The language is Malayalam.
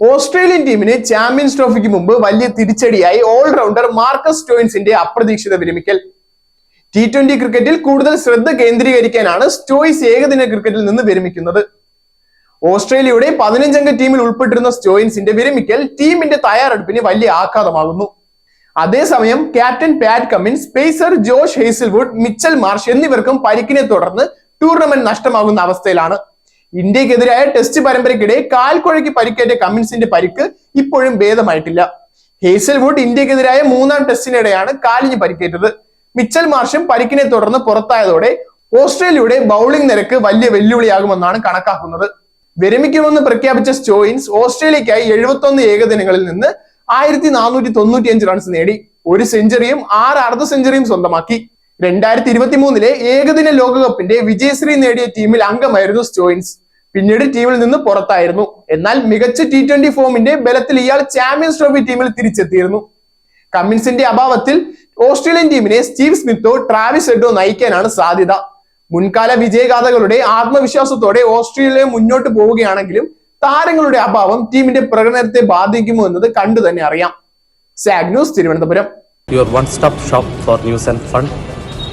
ഓസ്ട്രേലിയൻ ടീമിന് ചാമ്പ്യൻസ് ട്രോഫിക്ക് മുമ്പ് വലിയ തിരിച്ചടിയായി ഓൾറൗണ്ടർ മാർക്കസ് സ്റ്റോയിൻസിന്റെ അപ്രതീക്ഷിത വിരമിക്കൽ. ടി ട്വന്റി ക്രിക്കറ്റിൽ കൂടുതൽ ശ്രദ്ധ കേന്ദ്രീകരിക്കാനാണ് സ്റ്റോയിസ് ഏകദിന ക്രിക്കറ്റിൽ നിന്ന് വിരമിക്കുന്നത്. ഓസ്ട്രേലിയയുടെ പതിനഞ്ചംഗ ടീമിൽ ഉൾപ്പെട്ടിരുന്ന സ്റ്റോയിൻസിന്റെ വിരമിക്കൽ ടീമിന്റെ തയ്യാറെടുപ്പിന് വലിയ ആഘാതമാകുന്നു. അതേസമയം captain Pat Cummins pacer Josh Hazlewood Mitchell Marsh എന്നിവർക്കും പരിക്കിനെ തുടർന്ന് ടൂർണമെന്റ് നഷ്ടമാകുന്ന അവസ്ഥയിലാണ്. ഇന്ത്യക്കെതിരായ ടെസ്റ്റ് പരമ്പരയ്ക്കിടെ കാൽക്കുഴയ്ക്ക് പരിക്കേറ്റ കമ്മിൻസിന്റെ പരിക്ക് ഇപ്പോഴും ഭേദമായിട്ടില്ല. ഹേസൽവുഡ് ഇന്ത്യക്കെതിരായ മൂന്നാം ടെസ്റ്റിനിടെയാണ് കാലിന് പരിക്കേറ്റത്. മിച്ചൽ മാർഷും പരിക്കിനെ തുടർന്ന് പുറത്തായതോടെ ഓസ്ട്രേലിയയുടെ ബൗളിംഗ് നിരക്ക് വലിയ വെല്ലുവിളിയാകുമെന്നാണ് കണക്കാക്കുന്നത്. വിരമിക്കുമെന്ന് പ്രഖ്യാപിച്ച സ്റ്റോയിൻസ് ഓസ്ട്രേലിയക്കായി എഴുപത്തൊന്ന് ഏകദിനങ്ങളിൽ നിന്ന് ആയിരത്തി നാനൂറ്റി തൊണ്ണൂറ്റിയഞ്ച് റൺസ് നേടി. ഒരു സെഞ്ചുറിയും ആറ് അർദ്ധ സെഞ്ചുറിയും സ്വന്തമാക്കി. രണ്ടായിരത്തി ഇരുപത്തി മൂന്നിലെ ഏകദിന ലോകകപ്പിന്റെ വിജയശ്രീ നേടിയ ടീമിൽ അംഗമായിരുന്നു സ്റ്റോയിൻസ്. പിന്നീട് ടീമിൽ നിന്ന് പുറത്തായിരുന്നു. എന്നാൽ മികച്ച ടി ട്വന്റി ഫോമിന്റെ ബലത്തിൽ ഇയാൾ ചാമ്പ്യൻസ് ട്രോഫി ടീമിൽ തിരിച്ചെത്തിയിരുന്നു. കമ്മിൻസിന്റെ അഭാവത്തിൽ ഓസ്ട്രേലിയൻ ടീമിനെ സ്റ്റീവ് സ്മിത്തോ ട്രാവിസ് ഹെഡോ നയിക്കാനാണ് സാധ്യത. മുൻകാല വിജയഗാഥകളുടെ ആത്മവിശ്വാസത്തോടെ ഓസ്ട്രേലിയ മുന്നോട്ട് പോവുകയാണെങ്കിലും താരങ്ങളുടെ അഭാവം ടീമിന്റെ പ്രകടനത്തെ ബാധിക്കുമോ എന്നത് കണ്ടു തന്നെ അറിയാം. Zag news Thiruvananthapuram your one stop shop for news and fun.